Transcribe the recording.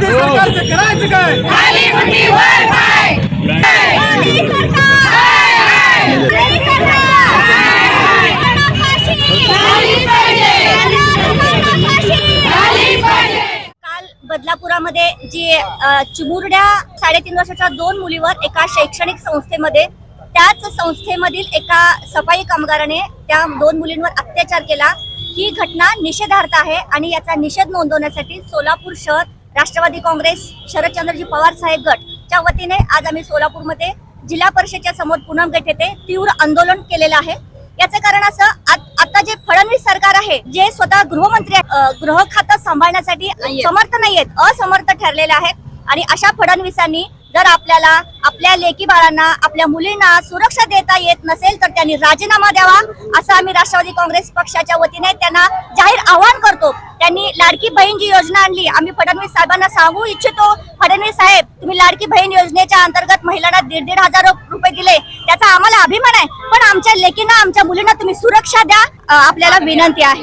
सरकारचं करायचं काय बदलापुरामध्ये जी चिमुरड्या साडेतीन वर्षाच्या दोन मुलीवर एका शैक्षणिक संस्थेमध्ये त्याच संस्थेमधील एका सफाई कामगाराने त्या दोन मुलींवर अत्याचार केला. ही घटना निषेधार्थ आहे आणि याचा निषेध नोंदवण्यासाठी सोलापूर शहर राष्ट्रवादी काँग्रेस शरदचंद्रजी पवार साहेब गट च्या वतीने आज आम्ही सोलापूरमध्ये जिल्हा परिषदेच्या समोर पूनम गट येथे तीव्र आंदोलन केलेलं आहे. याचं कारण असं आज आता जे फडणवीस सरकार आहे जे स्वतः गृहमंत्री आहेत, गृह खातं सांभाळण्यासाठी समर्थ नाहीयेत असमर्थ ठरलेले आहेत. आणि अशा फडणवीसांनी जर आपल्याला आपल्या लेकी बाळांना आपल्या मुलींना सुरक्षा देता येत नसेल तर त्यांनी राजीनामा द्यावा असं आम्ही राष्ट्रवादी काँग्रेस पक्षाच्या वतीने त्यांना जाहीर आवाहन त्यांनी लाडकी बहीण जी योजना आणली आम्ही फडणवीस साहेबांना सांगू इच्छितो. फडणवीस साहेब तुम्ही लाडकी बहीण योजनेच्या अंतर्गत महिलांना दीड दीड हजार रुपये दिले. त्याचा आम्हाला अभिमान आहे. पण आमच्या लेकींना आमच्या मुलींना तुम्ही सुरक्षा द्या आपल्याला विनंती आहे.